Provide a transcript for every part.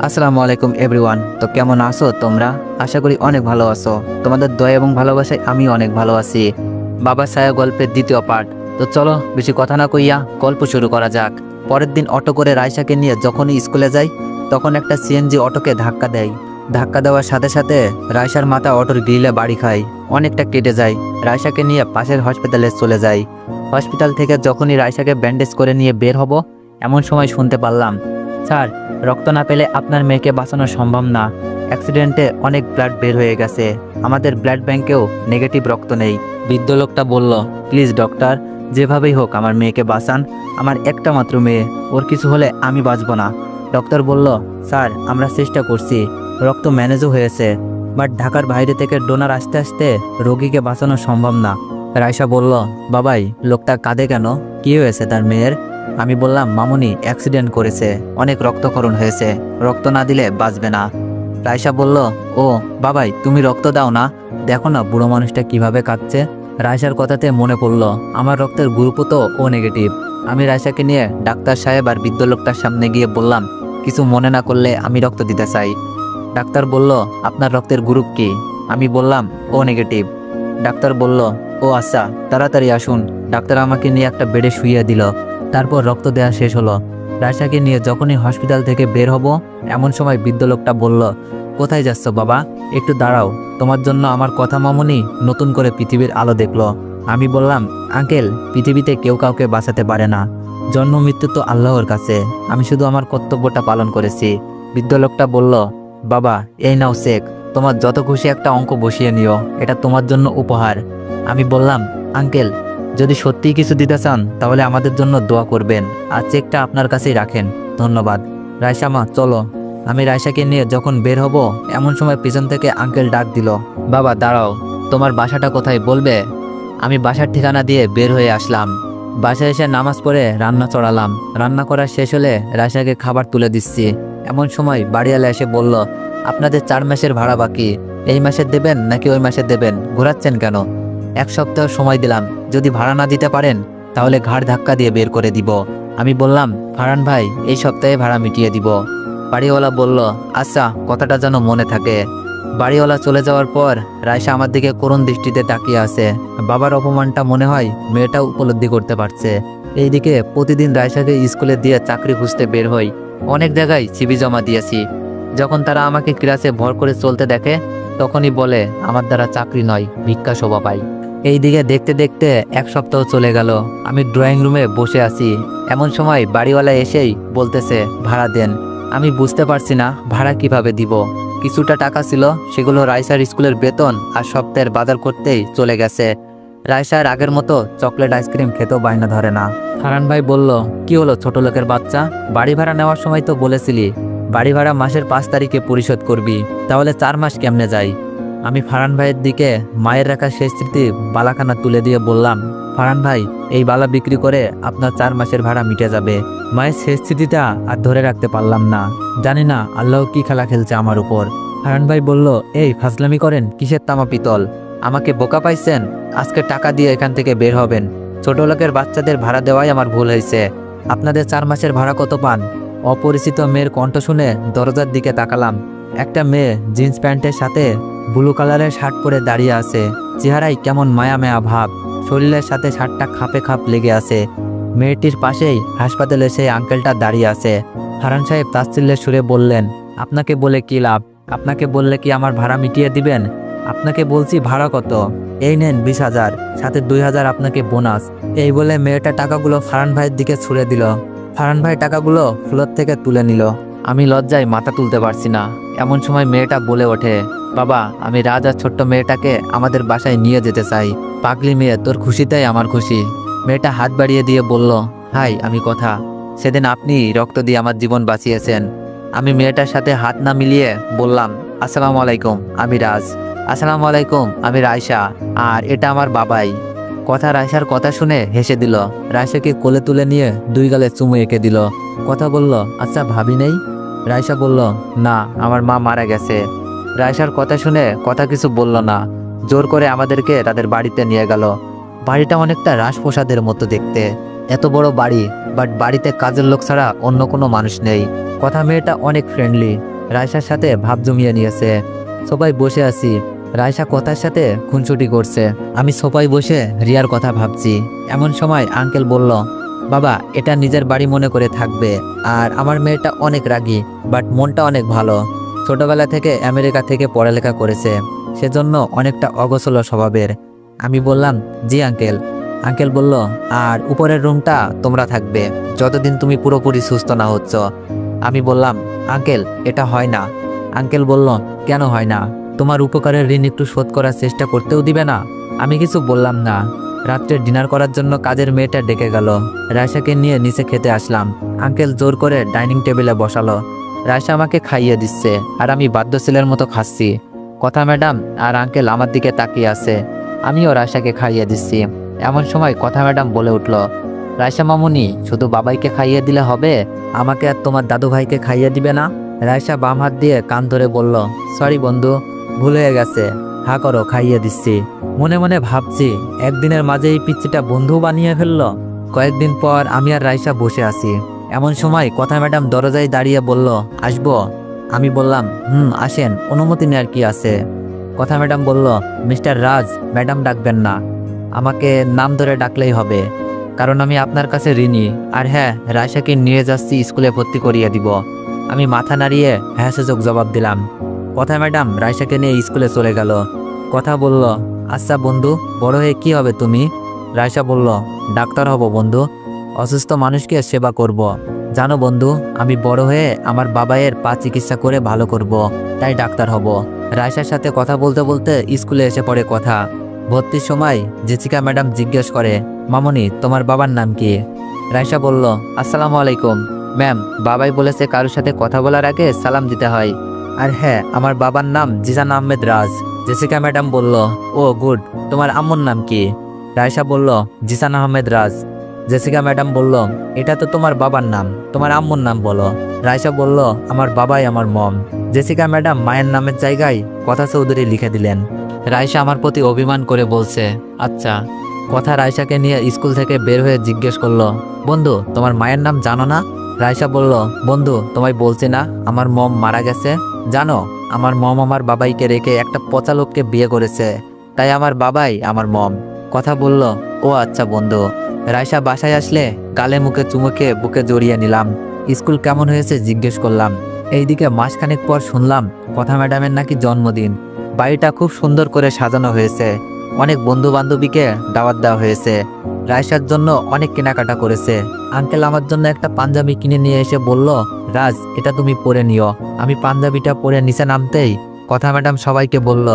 আসসালামু আলাইকুম এভরিওয়ান তো কেমন আছো তোমরা? আশা করি অনেক ভালো আছো। তোমাদের দয়া এবং ভালোবাসায় আমি অনেক ভালো আছি। বাবা ছায়া গল্পের দ্বিতীয় পার্ট তো চলো, বেশি কথা না কইয়া গল্প শুরু করা যাক। পরের দিন অটো করে রায়সাকে নিয়ে যখনই স্কুলে যাই, তখন একটা সিএনজি অটোকে ধাক্কা দেয়। ধাক্কা দেওয়ার সাথে সাথে রায়সার মাথা অটোর গ্রিলে বাড়ি খায়। অনেকটা কেটে যায়। রায়সাকে নিয়ে পাশের হসপিটালে চলে যায় হসপিটাল থেকে যখনই রায়সাকে ব্যান্ডেজ করে নিয়ে বের হব, এমন সময় শুনতে পারলাম, স্যার রক্ত না পেলে আপনার মেয়েকে বাঁচানো সম্ভব না। অ্যাক্সিডেন্টে অনেক ব্লাড বের হয়ে গেছে। আমাদের ব্লাড ব্যাংকেও নেগেটিভ রক্ত নেই। বৃদ্ধ লোকটা বলল প্লিজ ডক্টর যেভাবেই হোক আমার মেয়েকে বাঁচান। আমার একটা মাত্র মেয়ে, ওর কিছু হলে আমি বাঁচবো না। ডক্টর বলল স্যার আমরা চেষ্টা করছি। রক্ত ম্যানেজও হয়েছে। বাট ঢাকার বাইরে থেকে ডোনার আসতে আসতে রোগীকে বাঁচানো সম্ভব না। রায়সা বলল, বাবাই, লোকটা কাঁদে কেন? কি হয়েছে তার মেয়ের? আমি বললাম, মামুনি, অ্যাক্সিডেন্ট করেছে, অনেক রক্তক্ষরণ হয়েছে, রক্ত না দিলে বাঁচবে না। রায়সা বলল, ও, বাবাই, তুমি রক্ত দাও না। দেখো না, বুড়ো মানুষটা কীভাবে কাঁদছে। রায়সার কথাতে মনে পড়ল, আমার রক্তের গ্রুপও তো ও নেগেটিভ আমি রায়সাকে নিয়ে ডাক্তার সাহেব আর বৃদ্ধ লোকটার সামনে গিয়ে বললাম, কিছু মনে না করলে আমি রক্ত দিতে চাই। ডাক্তার বলল, আপনার রক্তের গ্রুপ কি? আমি বললাম, ও নেগেটিভ ডাক্তার বলল, ও আচ্ছা তাড়াতাড়ি আসুন। ডাক্তার আমাকে নিয়ে একটা বেডে শুইয়ে দিল। তারপর রক্ত দেওয়া শেষ হলো। রায়সাকে নিয়ে যখনই হসপিটাল থেকে বের হব, এমন সময় বৃদ্ধ লোকটা বলল, কোথায় যাচ্ছ বাবা? একটু দাঁড়াও। তোমার জন্য আমার কথা মামুনি নতুন করে পৃথিবীর আলো দেখল। আমি বললাম, আঙ্কেল, পৃথিবীতে কেউ কাউকে বাঁচাতে পারে না। জন্ম মৃত্যু তো আল্লাহর কাছে। আমি শুধু আমার কর্তব্যটা পালন করেছি। বৃদ্ধ লোকটা বলল, বাবা, এই নাও শেখ তোমার যত খুশি একটা অঙ্ক বসিয়ে নিও। এটা তোমার জন্য উপহার। আমি বললাম, আঙ্কেল যদি সত্যিই কিছু দিতে চান, তাহলে আমাদের জন্য দোয়া করবেন আর চেকটা আপনার কাছেই রাখেন। ধন্যবাদ। রায়সা মা, চলো। আমি রায়সাকে নিয়ে যখন বের হব, এমন সময় পিছন থেকে আঙ্কেল ডাক দিল, বাবা, দাঁড়াও। তোমার বাসাটা কোথায় বলবে? আমি বাসার ঠিকানা দিয়ে বের হয়ে আসলাম। বাসায় এসে নামাজ পড়ে রান্না চড়ালাম। রান্না করা শেষ হলে রায়সাকে খাবার তুলে দিচ্ছি। এমন সময় বাড়িওয়ালা এসে বলল, আপনাদের চার মাসের ভাড়া বাকি। এই মাসে দেবেন নাকি ওই মাসে দেবেন? ঘোরাচ্ছেন কেন? এক সপ্তাহ সময় দিলাম। যদি ভাড়া না দিতে পারেন, তাহলে ঘাড় ধাক্কা দিয়ে বের করে দিব। আমি বললাম ফারান ভাই, এই সপ্তাহে ভাড়া মিটিয়ে দিব। বাড়িওয়ালা বলল আচ্ছা কথাটা যেন মনে থাকে। বাড়িওয়ালা চলে যাওয়ার পর রায়সা আমার দিকে করুণ দৃষ্টিতে তাকিয়ে আছে। বাবার অপমানটা মনে হয় মেয়েটা উপলব্ধি করতে পারছে। এইদিকে প্রতিদিন রায়সাকে স্কুলে দিয়ে চাকরি খুঁজতে বের হই। অনেক জায়গায় সিবি জমা দিয়েছি। যখন তারা আমাকে ক্লাসে ভর করে চলতে দেখে, তখনই বলে, আমার দ্বারা চাকরি নয়, ভিক্ষা শোভা পাই এইদিকে দেখতে দেখতে এক সপ্তাহ চলে গেল। আমি ড্রয়িং রুমে বসে আছি। এমন সময় বাড়িওয়ালা এসেই বলতেছে, ভাড়া দেন। আমি বুঝতে পারছি না, ভাড়া কীভাবে দিব? কিছুটা টাকা ছিল, সেগুলো রাইসার স্কুলের বেতন আর সপ্তাহের বাজার করতেই চলে গেছে। রাইসার আগের মতো চকলেট আইসক্রিম খেতেও বায়না ধরে না। হারান ভাই বলল, কি হলো ছোট লোকের বাচ্চা? বাড়ি ভাড়া নেওয়ার সময় তো বলেছিলি, বাড়ি ভাড়া মাসের পাঁচ তারিখে পরিশোধ করবি। তাহলে চার মাস কেমনে যাই আমি ফারান ভাইয়ের দিকে মায়ের রাখা শেষ স্মৃতি বালাখানা তুলে দিয়ে বললাম, ফারান ভাই, এই বালা বিক্রি করে আপনার চার মাসের ভাড়া মিটে যাবে। মায়ের শেষ স্মৃতিটা আর ধরে রাখতে পারলাম না। জানি না আল্লাহ কি খেলা খেলছে আমার উপর। ফারান ভাই বলল, এই ফাজলামি করেন, কিসের তামা পিতল? আমাকে বোকা পাইছেন, আজকে টাকা দিয়ে এখান থেকে বের হবেন। ছোট লোকের বাচ্চাদের ভাড়া দেওয়াই আমার ভুল হয়েছে। আপনাদের চার মাসের ভাড়া কত পান? অপরিচিত মেয়ের কণ্ঠ শুনে দরজার দিকে তাকালাম। একটা মেয়ে জিন্স প্যান্টের সাথে ব্লু কালারের শার্ট পরে দাঁড়িয়ে আছে। চেহারায় কেমন মায়া মায়া ভাব। শরীরের সাথে শার্টটা খাপে খাপ লেগে আছে। মেয়েটির পাশেই হাসপাতালে সেই আঙ্কেলটা দাঁড়িয়ে আছে। হারান সাহেব তাচ্ছিল্যের সুরে বললেন, আপনাকে বলে কি লাভ? আপনাকে বললে কি আমার ভাড়া মিটিয়ে দিবেন? আপনাকে বলছি ভাড়া কত? এই নেন বিশ হাজার, সাথে দুই হাজার আপনাকে বোনাস। এই বলে মেয়েটা টাকাগুলো ফারান ভাইয়ের দিকে ছুড়ে দিল। ফারান ভাই টাকাগুলো ফ্লোর থেকে তুলে নিল। আমি লজ্জায় মাথা তুলতে পারছি না। এমন সময় মেয়েটা বলে ওঠে, বাবা, আমি রাজ আর ছোট্ট মেয়েটাকে আমাদের বাসায় নিয়ে যেতে চাই। পাগলি মেয়ে, তোর খুশিতেই আমার খুশি। মেয়েটা হাত বাড়িয়ে দিয়ে বলল, হাই, আমি কথা। সেদিন আপনি রক্ত দিয়ে আমার জীবন বাঁচিয়েছেন। আমি মেয়েটার সাথে হাত না মিলিয়ে বললাম, আসসালামু আলাইকুম, আমি রাজ। আসসালামু আলাইকুম, আমি রায়সা আর এটা আমার বাবাই। কথা রায়সার কথা শুনে হেসে দিল। রায়সাকে কোলে তুলে নিয়ে দুই গালে চুমু এঁকে দিল। কথা বলল আচ্ছা ভাবি নেই? রায়সা বলল, না, আমার মা মারা গেছে। রায়সার কথা শুনে কথা কিছু বলল না। জোর করে আমাদেরকে তাদের বাড়িতে নিয়ে গেল। বাড়িটা অনেকটা রাজপ্রসাদের মতো দেখতে। এত বড় বাড়ি বাট বাড়িতে কাজের লোক ছাড়া অন্য কোনো মানুষ নেই। কথা মেয়েটা অনেক ফ্রেন্ডলি রায়সার সাথে ভাব জমিয়ে নিয়েছে। সবাই বসে আছি। রায়সা কথার সাথে খুনছুটি করছে। আমি সবাই বসে রিয়ার কথা ভাবছি। এমন সময় আঙ্কেল বলল বাবা, এটা নিজের বাড়ি মনে করে থাকবে। আর আমার মেয়েটা অনেক রাগী বাট মনটা অনেক ভালো। ছোটবেলা থেকে আমেরিকা থেকে পড়ালেখা করেছে। সেজন্য অনেকটা অগোছল স্বভাবের। আমি বললাম, জি আঙ্কেল। আঙ্কেল বলল, আর উপরের রুমটা তোমরা থাকবে। যতদিন তুমি পুরোপুরি সুস্থ না হচ্ছ। আমি বললাম, আঙ্কেল, এটা হয় না। আঙ্কেল বলল, কেন হয় না? তোমার উপকারের ঋণ একটু শোধ করার চেষ্টা করতেও দিবে না? আমি কিছু বললাম না। রাত্রে ডিনার করার জন্য কাজের মেয়েটা ডেকে গেল। রায়সাকে নিয়ে নিচে খেতে আসলাম। আঙ্কেল জোর করে ডাইনিং টেবিলে বসালো। রায়সা আমাকে খাইয়ে দিচ্ছে আর আমি বাদ্য ছেলের মতো খাচ্ছি। কথা ম্যাডাম আর আঙ্কেল আমার দিকে তাকিয়ে আছে। আমিও রায়সাকে খাইয়ে দিচ্ছি। এমন সময় কথা ম্যাডাম বলে উঠল রায়সা মামুনি, শুধু বাবাইকে খাইয়ে দিলে হবে? আমাকে আর তোমার দাদু ভাইকে খাইয়ে দিবে না? রায়সা বাম হাত দিয়ে কান ধরে বলল, সরি বন্ধু, ভুল হয়ে গেছে। হা করো, খাইয়ে দিচ্ছি। মনে মনে ভাবছি, একদিনের মাঝে এই পিচ্ছিটা বন্ধু বানিয়ে ফেলল। কয়েকদিন পর আমি আর রাইসা বসে আছি। এমন সময় কথা ম্যাডাম দরজায় দাঁড়িয়ে বলল, আসব? আমি বললাম, হুম, আসেন, অনুমতি নেওয়ার কি আছে? কথা ম্যাডাম বলল, মিস্টার রাজ, ম্যাডাম ডাকবেন না। আমাকে নাম ধরে ডাকলেই হবে। কারণ আমি আপনার কাছে ঋণী। আর হ্যাঁ রায়সাকে নিয়ে যাচ্ছি, স্কুলে ভর্তি করিয়ে দিব। আমি মাথা নাড়িয়ে হ্যাঁ সুযোগ জবাব দিলাম। কথা ম্যাডাম রায়সাকে নিয়ে স্কুলে চলে গেল। কথা বলল আচ্ছা বন্ধু, বড় হয়ে কি হবে তুমি? রায়সা বলল, ডাক্তার হব বন্ধু, অসুস্থ মানুষকে সেবা করব। জানো বন্ধু, আমি বড় হয়ে আমার বাবাইয়ের পা চিকিৎসা করে ভালো করব। তাই ডাক্তার হব। রায়সার সাথে কথা বলতে বলতে স্কুলে এসে পড়ে কথা। ভর্তির সময় জেসিকা ম্যাডাম জিজ্ঞেস করে, মামনি, তোমার বাবার নাম কি? রায়সা বলল, আসসালামু আলাইকুম। ম্যাম, বাবাই বলেছে কারোর সাথে কথা বলার আগে সালাম দিতে হয়। আর হ্যাঁ আমার বাবার নাম Jizan Ahmed Raj. Jessica madam বলল, ও, গুড। তোমার আম্মুর নাম কি? রায়সা বলল জিসান আহমেদ রাজ। জেসিকা ম্যাডাম বলল, এটা তো তোমার বাবার নাম। তোমার আম্মুর নাম বলো। রায়সা বলল, আমার বাবাই আমার মম। জেসিকা ম্যাডাম মায়ের নামের জায়গায় কথা চৌধুরী লিখে দিলেন। রায়সা আমার প্রতি অভিমান করে বলছে আচ্ছা। কথা রায়সাকে নিয়ে স্কুল থেকে বের হয়ে জিজ্ঞেস করল, বন্ধু, তোমার মায়ের নাম জানো না? রায়সা বলল, বন্ধু, তোমায় বলছি না, আমার মম মারা গেছে। জানো, আমার মম আমার বাবাইকে রেখে একটা পচা লোককে বিয়ে করেছে। তাই আমার বাবাই আমার মম। কথা বলল, ও আচ্ছা বন্ধু রায়সা বাসায় আসলে গালে মুখে চুমুকে বুকে জড়িয়ে নিলাম। স্কুল কেমন হয়েছে জিজ্ঞেস করলাম। এইদিকে মাসখানেক পর শুনলাম, কথা ম্যাডামের নাকি জন্মদিন। বাড়িটা খুব সুন্দর করে সাজানো হয়েছে। অনেক বন্ধু বান্ধবীকে দাওয়াত দেওয়া হয়েছে। রায়সার জন্য অনেক কেনাকাটা করেছে। আঙ্কেল আমার জন্য একটা পাঞ্জাবি কিনে নিয়ে এসে বলল, রাজ, এটা তুমি পরে নিও। আমি পাঞ্জাবিটা পরে নিচে নামতেই কথা ম্যাডাম সবাইকে বলল,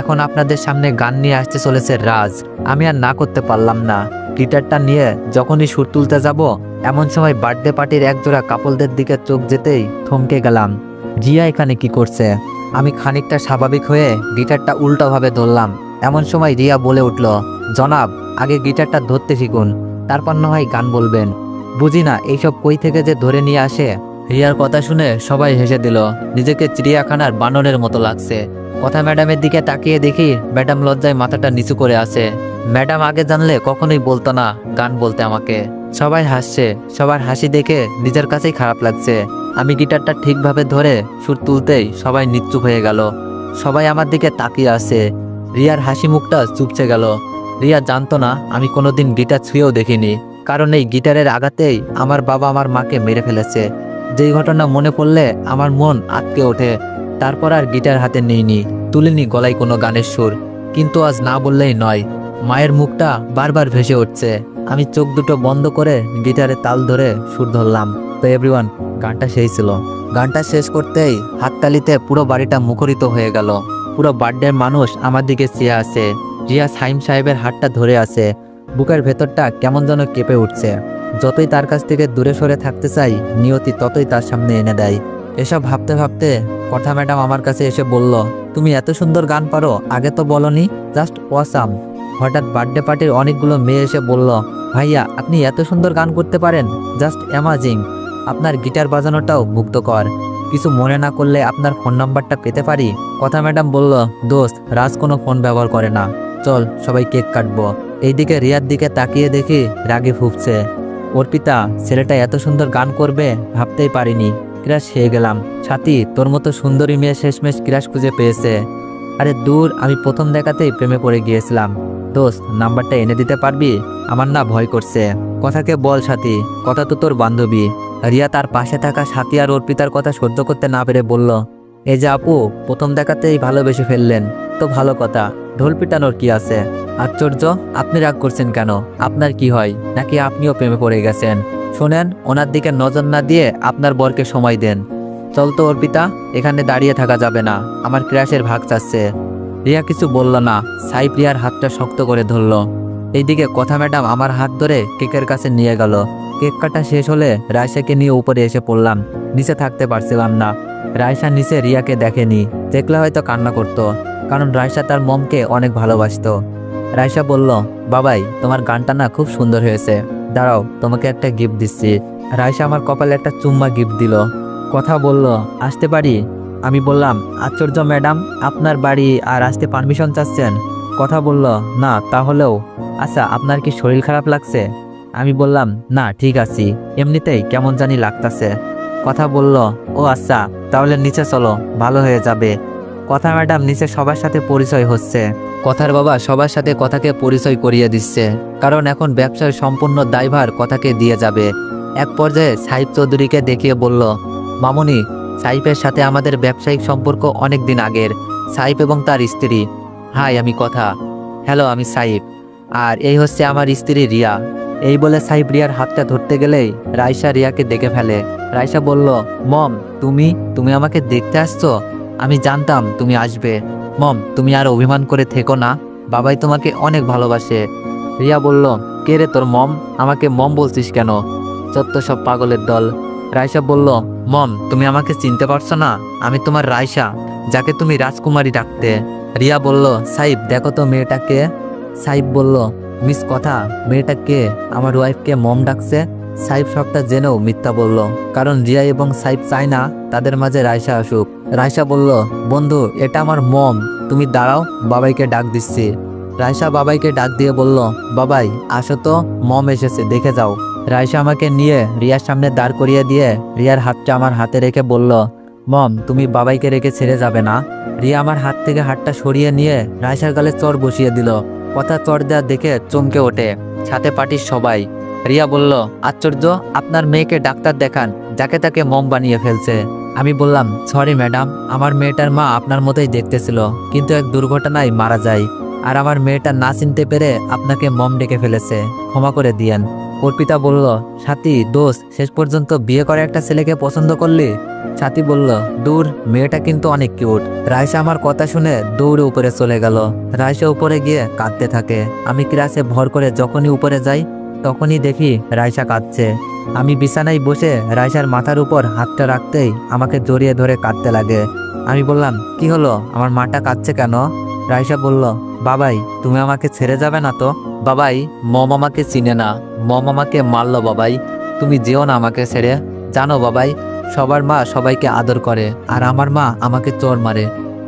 এখন আপনাদের সামনে গান নিয়ে আসতে চলেছে রাজ। আমি আর না করতে পারলাম না। গিটারটা নিয়ে যখনই সুর তুলতে যাব, এমন সময় বার্থডে পার্টির একজোড়া কাপলদের দিকে চোখ যেতেই থমকে গেলাম। জিয়া এখানে কি করছে? আমি খানিকটা স্বাভাবিক হয়ে গিটারটা উল্টোভাবে ধরলাম। এমন সময় রিয়া বলে উঠল, জনাব আগে গিটারটা ধরতে শিখুন, তারপর না হয় গান বলবেন। বুঝি না, এইসব কই থেকে যে ধরে নিয়ে আসে? রিয়ার কথা শুনে সবাই হেসে দিল, নিজেকে চিড়িয়াখানার বানরের মতো লাগছে। কথা ম্যাডামের দিকে তাকিয়ে দেখি ম্যাডাম লজ্জায় মাথাটা নিচু করে আছে। ম্যাডাম আগে জানলে কখনোই বলতো না গান বলতে আমাকে। সবাই হাসছে, সবার হাসি দেখে নিজের কাছেই খারাপ লাগছে। আমি গিটারটা ঠিকভাবে ধরে সুর তুলতেই সবাই নিশ্চুপ হয়ে গেল। সবাই আমার দিকে তাকিয়ে আছে। রিয়ার হাসি মুখটা চুপছে গেল। রিয়া জানতো না, আমি কোনোদিন গিটার ছুঁয়েও দেখিনি, কারণ এই গিটারের আঘাতেই আমার বাবা আমার মাকে মেরে ফেলেছে। যেই ঘটনা মনে পড়লে আমার মন আটকে ওঠে, তারপর আর গিটার হাতে নেইনি, তুলিনি গলায় কোনো গানের সুর, কিন্তু আজ না বললেই নয়, মায়ের মুখটা বারবার ভেসে উঠছে। আমি চোখ দুটো বন্ধ করে গিটারে তাল ধরে সুর ধরলাম। তো এভরিওয়ান গানটা সেই ছিল। গানটা শেষ করতেই হাততালিতে পুরো বাড়িটা মুখরিত হয়ে গেল। পুরো বার্থডের মানুষ আমার দিকে চেয়ে আছে। রিয়া সাইম সাহেবের হাতটা ধরে আছে। বুকের ভেতরটা কেমন যেন কেঁপে উঠছে। যতই তার কাছ থেকে দূরে সরে থাকতে চাই, নিয়তি ততই তার সামনে এনে দেয়। এসব ভাবতে ভাবতে কথা ম্যাডাম আমার কাছে এসে বলল, তুমি এত সুন্দর গান পারো, আগে তো বলনি, জাস্ট ওয়াসাম। হঠাৎ বার্থডে পার্টির অনেকগুলো মেয়ে এসে বলল, ভাইয়া, আপনি এত সুন্দর গান করতে পারেন, জাস্ট অ্যামাজিং। আপনার গিটার বাজানোটাও মুগ্ধকর। কিছু মনে না করলে আপনার ফোন নাম্বারটা পেতে পারি? কথা ম্যাডাম বলল, দোস্ত, রাজ কোনো ফোন ব্যবহার করে না। চল, সবাই কেক কাটবো। এইদিকে রিয়ার দিকে তাকিয়ে দেখি রাগে ফুপছে অর্পিতা, ছেলেটা এত সুন্দর গান করবে ভাবতেই পারিনি। ক্রাশ হয়ে গেলাম। সাথী তোর মতো সুন্দরী মেয়ে শেষমেশ ক্রাশ খুঁজে পেয়েছে। আরে দূর, আমি প্রথম দেখাতেই প্রেমে পড়ে গিয়েছিলাম। দোস্ত, নাম্বারটা এনে দিতে পারবি? আমার না ভয় করছে। কথাকে বল সাথী কথা তো তোর বান্ধবী। রিয়া তার পাশে থাকা সাথী আর অর্পিতার কথা সহ্য করতে না পেরে বলল এই যে আপু, প্রথম দেখাতেই ভালোবেসে ফেললেন। তো ভালো কথা। ঢোল পিটানোর কি আছে? আশ্চর্য, আপনি রাগ করছেন কেন? আপনার কি হয়? নাকি আপনিও প্রেমে পড়ে গেছেন? শোনেন, ওনার দিকে নজর না দিয়ে আপনার বরকে সময় দেন। চল তো অর্পিতা, এখানে দাঁড়িয়ে থাকা যাবে না। আমার ক্র্যাশের ভাগ চাচ্ছে। রিয়া কিছু বলল না। সাই রিয়ার হাতটা শক্ত করে ধরল। এইদিকে কথা ম্যাডাম আমার হাত ধরে কেকের কাছে নিয়ে গেল। কেক কাটা শেষ হলে রায়সাকে নিয়ে উপরে এসে পড়লাম। নিচে থাকতে পারছিলাম না। রায়সা নিচে রিয়াকে দেখেনি। দেখলে হয়তো কান্না করতো। কারণ রায়সা তার মমকে অনেক ভালোবাসতো। রায়সা বলল, বাবাই, তোমার গানটা না খুব সুন্দর হয়েছে। দাঁড়াও, তোমাকে একটা গিফট দিচ্ছি। রায়সা আমার কপালে একটা চুম্মা গিফট দিল। কথা বলল, আসতে পারি? আমি বললাম, আশ্চর্য ম্যাডাম, আপনার বাড়ি আর আসতে পারমিশন চাচ্ছেন? কথা বলল, না, তাহলেও। আচ্ছা আপনার কি শরীর খারাপ লাগছে? আমি বললাম, না, ঠিক আছি। এমনিতেই কেমন জানি লাগতাছে। কথা বলল, ও আচ্ছা তাহলে নিচে চলো, ভালো হয়ে যাবে। কথা ম্যাডাম নিচে সবার সাথে পরিচয় হচ্ছে। কথার বাবা সবার সাথে কথাকে পরিচয় করিয়ে দিচ্ছে, কারণ এখন ব্যবসার সম্পূর্ণ দায়ভার কথাকে দিয়ে যাবে। এক পর্যায়ে সাহিব চৌধুরীকে দেখিয়ে বলল, মামুনি সাইফের সাথে আমাদের ব্যবসায়িক সম্পর্ক অনেক দিন আগের। সাইফ এবং তার স্ত্রী। হাই, আমি কথা। হ্যালো, আমি সাইফ আর এই হচ্ছে আমার স্ত্রী রিয়া। এই বলে সাইফ রিয়ার হাতটা ধরতে গেলেই রাইসা রিয়াকে দেখে ফেলে। রাইসা বলল, মম, তুমি তুমি আমাকে দেখতে আসছো? আমি জানতাম তুমি আসবে। মম, তুমি আর অভিমান করে থেকো না। বাবাই তোমাকে অনেক ভালোবাসে। রিয়া বলল, কে রে তোর মম? আমাকে মম বলছিস কেন? চত্ব সব পাগলের দল। রাইসা বলল, মম, তুমি আমাকে চিনতে পারছ না? আমি তোমার রাইসা যাকে তুমি রাজকুমারী ডাকতে। রিয়া বলল, সাইব, দেখো তো মেয়েটাকে সাইব বলল, মিস কথা, মেয়েটা কে? আমার ওয়াইফকে মম ডাকছে? সাইব সবটা জেনেও মিথ্যা বলল, কারণ রিয়া এবং সাইব চায় না তাদের মাঝে রাইসা আসুক। রাইসা বলল, বন্ধু, এটা আমার মম। তুমি দাঁড়াও, বাবাইকে ডাক দিচ্ছি। রাইসা বাবাইকে ডাক দিয়ে বলল, বাবাই, আসো তো, মম এসেছে, দেখে যাও। রাইসা আমাকে নিয়ে রিয়ার সামনে দাঁড় করিয়ে দিয়ে রিয়ার হাতটা আমার হাতে রেখে বলল, মম, তুমি বাবাইকে রেখে ছেড়ে যাবে না। রিয়া আমার হাত থেকে হাতটা সরিয়ে নিয়ে রাইসার গালে চর বসিয়ে দিল। কথা চর দেওয়া দেখে চমকে ওঠে। সাথে পার্টির সবাই। রিয়া বলল, আশ্চর্য, আপনার মেয়েকে ডাক্তার দেখান, যাকে তাকে মম বানিয়ে ফেলছে। আমি বললাম সরি ম্যাডাম আমার মেয়েটার মা আপনার মতোই দেখতেছিল, কিন্তু এক দুর্ঘটনায় মারা যায়। আর আমার মেয়েটা না চিনতে পেরে আপনাকে মম ডেকে ফেলেছে, ক্ষমা করে দিয়েন। অর্পিতা বলল, সাথী, দোষ, শেষ পর্যন্ত বিয়ে করে একটা ছেলেকে পছন্দ করলি? সাথী বলল, দূর, মেয়েটা কিন্তু অনেক কিউট। রাইসা আমার কথা শুনে দৌড়ে উপরে চলে গেল। রাইসা উপরে গিয়ে কাঁদতে থাকে। আমি ক্লাসে ভর করে যখনই উপরে যাই তখনই দেখি রাইসা কাঁদছে। আমি বিছানায় বসে রাইসার মাথার উপর হাতটা রাখতেই আমাকে জড়িয়ে ধরে কাঁদতে লাগে। আমি বললাম, কি হলো? আমার মাটা কাঁদছে কেন? রাইসা বলল, বাবাই, তুমি আমাকে ছেড়ে যাবে না তো? বাবাই, মম আমাকে চিনে না। মম আমাকে মারলো, বাবাই। তুমি যেও না আমাকে ছেড়ে। জানো, বাবাই, সবার মা সবাইকে আদর করে। আর আমার মা আমাকে চোর মারে।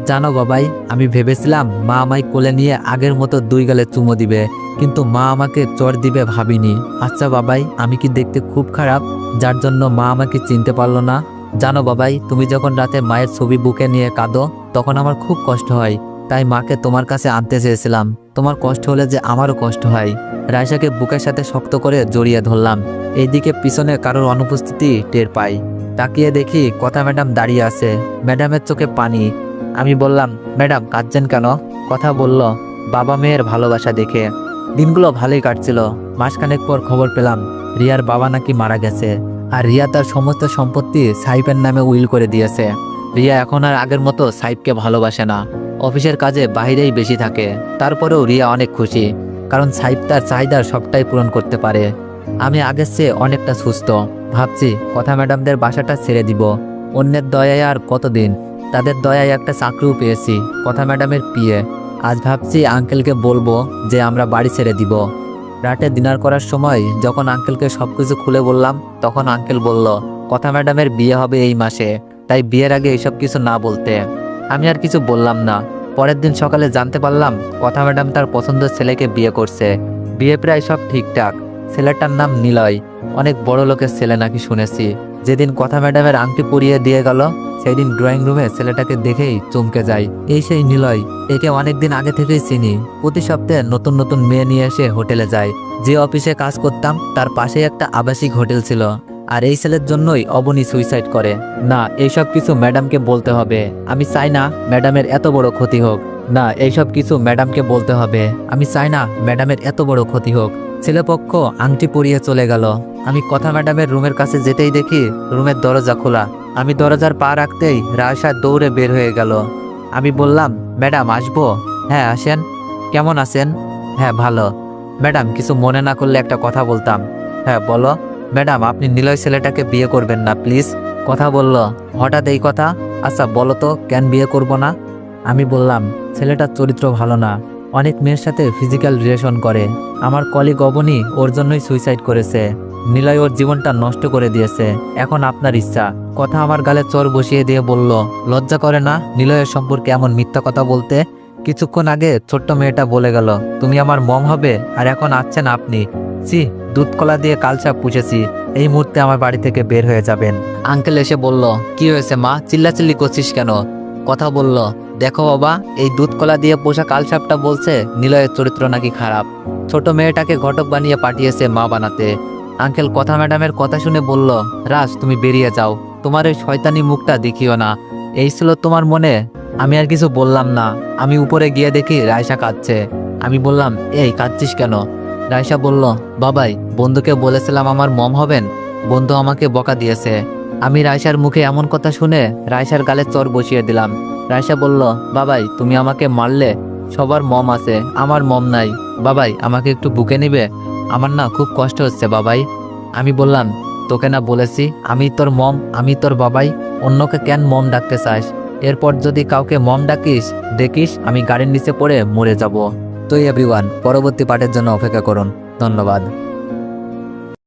জানো বাবাই আমি ভেবেছিলাম মা আমায় কোলে নিয়ে আগের মতো দুই গালে চুমো দিবে, কিন্তু মা আমাকে চর দিবে ভাবিনি। আচ্ছা বাবাই, আমি কি দেখতে খুব খারাপ? যার জন্য মা আমাকে চিনতে পারল না। জানো বাবাই তুমি যখন রাতে মায়ের ছবি বুকে নিয়ে কাঁদো, তখন আমার খুব কষ্ট হয়। তাই মাকে তোমার কাছে আনতে চেয়েছিলাম। তোমার কষ্ট হলে যে আমারও কষ্ট হয়। রাইসাকে বুকের সাথে শক্ত করে জড়িয়ে ধরলাম। এইদিকে পিছনে কারোর অনুপস্থিতি টের পাই। তাকিয়ে দেখি কথা ম্যাডাম দাঁড়িয়ে আছে। ম্যাডামের চোখে পানি। আমি বললাম, ম্যাডাম, কাঁদছেন কেন? কথা বলল বাবা মেয়ের ভালোবাসা দেখে। দিনগুলো ভালোই কাটছিল। মাসখানেক পর খবর পেলাম, রিয়ার বাবা নাকি মারা গেছে। আর রিয়া তার সমস্ত সম্পত্তি সাইফের নামে উইল করে দিয়েছে। রিয়া এখন আর আগের মতো সাইফকে ভালোবাসে না। অফিসের কাজে বাইরেই বেশি থাকে। তারপরেও রিয়া অনেক খুশি, কারণ সাইফ তার চাহিদার সবটাই পূরণ করতে পারে। আমি আগের চেয়ে অনেকটা সুস্থ। ভাবছি, কথা ম্যাডামদের বাসাটা ছেড়ে দিব। অন্যের দয়ায় আর কতদিন? তাদের দয়ায় একটা চাকরিও পেয়েছি, কথা ম্যাডামের পিয়ে। আজ ভাবছি আঙ্কেলকে বলব যে আমরা বাড়ি ছেড়ে দিব। রাতে ডিনার করার সময় যখন আঙ্কেলকে সব কিছু খুলে বললাম, তখন আঙ্কেল বলল, কথা ম্যাডামের বিয়ে হবে এই মাসে, তাই বিয়ের আগে এইসব কিছু না বলতে। আমি আর কিছু বললাম না। পরের দিন সকালে জানতে পারলাম, কথা ম্যাডাম তার পছন্দের ছেলেকে বিয়ে করছে। বিয়ে প্রায় সব ঠিকঠাক। ছেলেটার নাম নিলয়। অনেক বড় লোকের ছেলে নাকি শুনেছি। যেদিন কথা ম্যাডামের আংটি পরিয়ে দিয়ে গেল সেই দিন ড্রয়িং রুমে ছেলেটাকে দেখেই চমকে যায়। এই সেই নিলয়, একে অনেকদিন আগে থেকেই চিনি। প্রতি সপ্তাহে নতুন নতুন মেয়ে নিয়ে এসে হোটেলে যায়। যে অফিসে কাজ করতাম, তার পাশেই একটা আবাসিক হোটেল ছিল। আর এই ছেলের জন্যই অবনী সুইসাইড করে। না, এইসব কিছু ম্যাডামকে বলতে হবে। আমি চাই না ম্যাডামের এত বড় ক্ষতি হোক। না, এইসব কিছু ম্যাডামকে বলতে হবে। আমি চাই না ম্যাডামের এত বড় ক্ষতি হোক। ছেলেপক্ষ আংটি পরিয়ে চলে গেল। আমি কথা ম্যাডামের রুমের কাছে যেতেই দেখি রুমের দরজা খোলা। আমি দরজার পা রাখতেই রায়সা দৌড়ে বের হয়ে গেল। আমি বললাম, ম্যাডাম, আসব? হ্যাঁ আসেন। কেমন আছেন? হ্যাঁ ভালো। ম্যাডাম, কিছু মনে না করলে একটা কথা বলতাম। হ্যাঁ বলো। ম্যাডাম, আপনি নিলয় ছেলেটাকে বিয়ে করবেন না, প্লিজ। কথা বলল? হঠাৎ এই কথা? আচ্ছা বলো তো, কেন বিয়ে করব না? আমি বললাম, ছেলেটার চরিত্র ভালো না। অনেক মেয়ের সাথে ফিজিক্যাল রিলেশন করে। আমার কলিগ অবনী ওর জন্যই সুইসাইড করেছে। নিলয় ওর জীবনটা নষ্ট করে দিয়েছে। এখন আপনার ইচ্ছা। কথা আমার গালে চর বসিয়ে দিয়ে বলল, লজ্জা করে না নিলয়ের সম্পর্কে এমন মিথ্যা কথা বলতে? কিছুক্ষণ আগে ছোট্ট মেয়েটা বলে গেল, তুমি আমার মম হবে, আর এখন আসছেন আপনি। ছি, দুধ কলা দিয়ে কালচাপ পুষেছি। এই মুহূর্তে আমার বাড়ি থেকে বের হয়ে যাবেন। আঙ্কেল এসে বলল, কি হয়েছে মা? চিল্লাচিল্লি করছিস কেন? কথা বলল, দেখো বাবা, এই দুধ কলা দিয়ে পোষা কালসাপটা বলছে নিলয়ের চরিত্র নাকি খারাপ। ছোট মেয়েটাকে ঘটক বানিয়ে পাঠিয়েছে মা বানাতে। আঙ্কেল কথা ম্যাডামের কথা শুনে বলল, রাজ, তুমি বেরিয়ে যাও। তোমার এই শয়তানি মুখটা দেখিও না। এই ছিল তোমার মনে? আমি আর কিছু বললাম না। আমি উপরে গিয়ে দেখি রায়সা কাঁদছে। আমি বললাম, এই, কাঁদছিস কেন? রায়সা বলল, বাবাই, বন্ধুকে বলেছিলাম আমার মম হবেন। বন্ধু আমাকে বকা দিয়েছে। আমি রায়সার মুখে এমন কথা শুনে রায়সার গালে চর বসিয়ে দিলাম। রায়সা বলল, বাবাই, তুমি আমাকে মারলে? সবার মম আছে, আমার মম নাই। বাবাই, আমাকে একটু বুকে নিবে? আমার না খুব কষ্ট হচ্ছে বাবাই। আমি বললাম, তোকে না বলেছি, আমি তোর মম, আমি তোর বাবাই, অন্যকে কেন মম ডাকতে চাস? এরপর যদি কাউকে মম ডাকিস, দেখিস আমি গাড়ির নিচে পড়ে মরে যাব। তো এভরিওয়ান পরবর্তী পার্টের জন্য অপেক্ষা করুন। ধন্যবাদ।